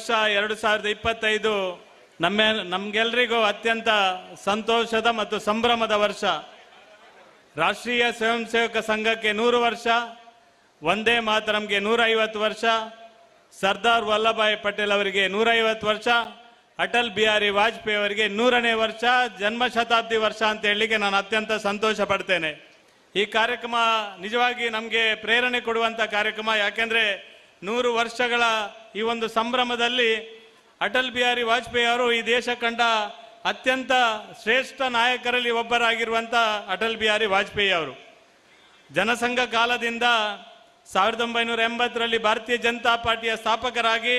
ವರ್ಷ ಎರಡು ಸಾವಿರದ ಇಪ್ಪತ್ತೈದು ನಮ್ಮ ನಮ್ಗೆಲ್ರಿಗೂ ಅತ್ಯಂತ ಸಂತೋಷದ ಮತ್ತು ಸಂಭ್ರಮದ ವರ್ಷ. ರಾಷ್ಟ್ರೀಯ ಸ್ವಯಂ ಸೇವಕ ಸಂಘಕ್ಕೆ ನೂರು ವರ್ಷ ಒಂದೇ ಮಾತರಂಗೆ ನೂರೈವತ್ತು ವರ್ಷ, ಸರ್ದಾರ್ ವಲ್ಲಭಾಯ್ ಪಟೇಲ್ ಅವರಿಗೆ ನೂರೈವತ್ತು ವರ್ಷ, ಅಟಲ್ ಬಿಹಾರಿ ವಾಜಪೇಯಿ ಅವರಿಗೆ ನೂರನೇ ವರ್ಷ ಜನ್ಮ ಶತಾಬ್ದಿ ವರ್ಷ ಅಂತ ಹೇಳಲಿಕ್ಕೆ ನಾನು ಅತ್ಯಂತ ಸಂತೋಷ ಪಡ್ತೇನೆ. ಈ ಕಾರ್ಯಕ್ರಮ ನಿಜವಾಗಿ ನಮಗೆ ಪ್ರೇರಣೆ ಕೊಡುವಂತ ಕಾರ್ಯಕ್ರಮ, ಯಾಕೆಂದ್ರೆ ನೂರು ವರ್ಷಗಳ ಈ ಒಂದು ಸಂಭ್ರಮದಲ್ಲಿ ಅಟಲ್ ಬಿಹಾರಿ ವಾಜಪೇಯಿ ಅವರು ಈ ದೇಶ ಕಂಡ ಅತ್ಯಂತ ಶ್ರೇಷ್ಠ ನಾಯಕರಲ್ಲಿ ಒಬ್ಬರಾಗಿರುವಂಥ ಅಟಲ್ ಬಿಹಾರಿ ವಾಜಪೇಯಿ ಅವರು. ಜನಸಂಘ ಕಾಲದಿಂದ ಸಾವಿರದ ಒಂಬೈನೂರ ಎಂಬತ್ತರಲ್ಲಿ ಭಾರತೀಯ ಜನತಾ ಪಾರ್ಟಿಯ ಸ್ಥಾಪಕರಾಗಿ,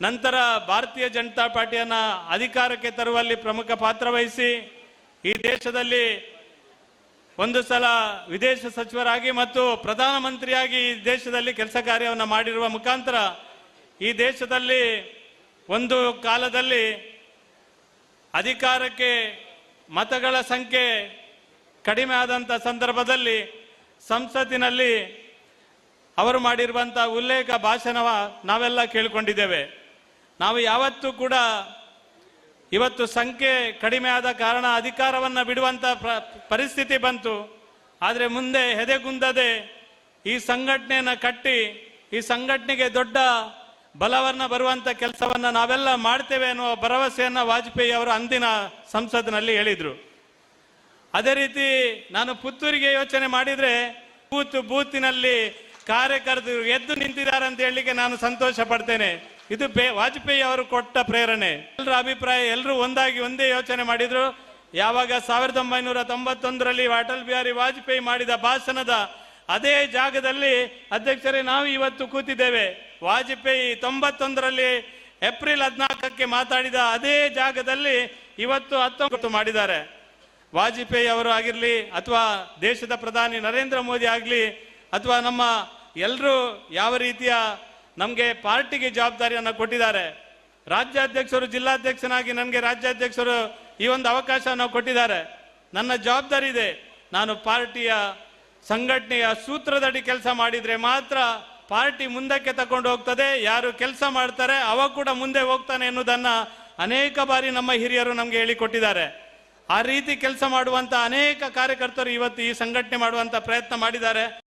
ನಂತರ ಭಾರತೀಯ ಜನತಾ ಪಾರ್ಟಿಯನ್ನು ಅಧಿಕಾರಕ್ಕೆ ತರುವಲ್ಲಿ ಪ್ರಮುಖ ಪಾತ್ರ ವಹಿಸಿ, ಈ ದೇಶದಲ್ಲಿ ಒಂದು ಸಲ ವಿದೇಶ ಸಚಿವರಾಗಿ ಮತ್ತು ಪ್ರಧಾನಮಂತ್ರಿಯಾಗಿ ಈ ದೇಶದಲ್ಲಿ ಕೆಲಸ ಕಾರ್ಯವನ್ನು ಮಾಡಿರುವ ಮುಖಾಂತರ ಈ ದೇಶದಲ್ಲಿ ಒಂದು ಕಾಲದಲ್ಲಿ ಅಧಿಕಾರಕ್ಕೆ ಮತಗಳ ಸಂಖ್ಯೆ ಕಡಿಮೆ ಆದಂಥ ಸಂದರ್ಭದಲ್ಲಿ ಸಂಸತ್ತಿನಲ್ಲಿ ಅವರು ಮಾಡಿರುವಂಥ ಉಲ್ಲೇಖ ಭಾಷಣವ ನಾವೆಲ್ಲ ಕೇಳಿಕೊಂಡಿದ್ದೇವೆ. ನಾವು ಯಾವತ್ತೂ ಕೂಡ ಇವತ್ತು ಸಂಖ್ಯೆ ಕಡಿಮೆ ಆದ ಕಾರಣ ಅಧಿಕಾರವನ್ನು ಬಿಡುವಂತ ಪ್ರ- ಪರಿಸ್ಥಿತಿ ಬಂತು. ಆದರೆ ಮುಂದೆ ಹೆದೆಗುಂದದೆ ಈ ಸಂಘಟನೆಯನ್ನು ಕಟ್ಟಿ, ಈ ಸಂಘಟನೆಗೆ ದೊಡ್ಡ ಬಲವನ್ನ ಬರುವಂತ ಕೆಲಸವನ್ನ ನಾವೆಲ್ಲ ಮಾಡ್ತೇವೆ ಅನ್ನುವ ಭರವಸೆಯನ್ನ ವಾಜಪೇಯಿ ಅವರು ಅಂದಿನ ಸಂಸತ್ನಲ್ಲಿ ಹೇಳಿದರು. ಅದೇ ರೀತಿ ನಾನು ಪುತ್ತೂರಿಗೆ ಯೋಚನೆ ಮಾಡಿದ್ರೆ ಬೂತ್ ಬೂತಿನಲ್ಲಿ ಕಾರ್ಯಕರ್ತರು ಎದ್ದು ನಿಂತಿದ್ದಾರೆ ಅಂತ ಹೇಳಲಿಕ್ಕೆ ನಾನು ಸಂತೋಷ ಪಡ್ತೇನೆ. ಇದು ವಾಜಪೇಯಿ ಅವರು ಕೊಟ್ಟ ಪ್ರೇರಣೆ. ಎಲ್ಲರ ಅಭಿಪ್ರಾಯ ಎಲ್ಲರೂ ಒಂದಾಗಿ ಒಂದೇ ಯೋಚನೆ ಮಾಡಿದ್ರು. ಯಾವಾಗ ಸಾವಿರದ ಒಂಬೈನೂರ ತೊಂಬತ್ತೊಂದರಲ್ಲಿ ಅಟಲ್ ಬಿಹಾರಿ ವಾಜಪೇಯಿ ಮಾಡಿದ ಭಾಷಣದ ಅದೇ ಜಾಗದಲ್ಲಿ ಅಧ್ಯಕ್ಷರೇ ನಾವು ಇವತ್ತು ಕೂತಿದ್ದೇವೆ. ವಾಜಪೇಯಿ ತೊಂಬತ್ತೊಂದರಲ್ಲಿ ಏಪ್ರಿಲ್ ಹದಿನಾಲ್ಕಕ್ಕೆ ಮಾತಾಡಿದ ಅದೇ ಜಾಗದಲ್ಲಿ ಇವತ್ತು ಹತ್ತೊಂಬತ್ತು ಮಾಡಿದ್ದಾರೆ. ವಾಜಪೇಯಿ ಅವರು ಆಗಿರಲಿ ಅಥವಾ ದೇಶದ ಪ್ರಧಾನಿ ನರೇಂದ್ರ ಮೋದಿ ಆಗಲಿ ಅಥವಾ ನಮ್ಮ ಎಲ್ಲರೂ ಯಾವ ರೀತಿಯ ನಮಗೆ ಪಾರ್ಟಿಗೆ ಜವಾಬ್ದಾರಿಯನ್ನು ಕೊಟ್ಟಿದ್ದಾರೆ. ರಾಜ್ಯಾಧ್ಯಕ್ಷರು, ಜಿಲ್ಲಾಧ್ಯಕ್ಷನಾಗಿ ನನಗೆ ರಾಜ್ಯಾಧ್ಯಕ್ಷರು ಈ ಒಂದು ಅವಕಾಶವನ್ನು ಕೊಟ್ಟಿದ್ದಾರೆ. ನನ್ನ ಜವಾಬ್ದಾರಿ ಇದೆ. ನಾನು ಪಾರ್ಟಿಯ ಸಂಘಟನೆಯ ಸೂತ್ರದಡಿ ಕೆಲಸ ಮಾಡಿದರೆ ಮಾತ್ರ ಪಾರ್ಟಿ ಮುಂದಕ್ಕೆ ತಕೊಂಡು ಹೋಗ್ತದೆ. ಯಾರು ಕೆಲಸ ಮಾಡ್ತಾರೆ, ಅವ ಕೂಡ ಮುಂದೆ ಹೋಗ್ತಾನೆ ಎನ್ನುವುದನ್ನು ಅನೇಕ ಬಾರಿ ನಮ್ಮ ಹಿರಿಯರು ನಮಗೆ ಹೇಳಿಕೊಟ್ಟಿದ್ದಾರೆ. ಆ ರೀತಿ ಕೆಲಸ ಮಾಡುವಂಥ ಅನೇಕ ಕಾರ್ಯಕರ್ತರು ಇವತ್ತು ಈ ಸಂಘಟನೆ ಮಾಡುವಂಥ ಪ್ರಯತ್ನ ಮಾಡಿದ್ದಾರೆ.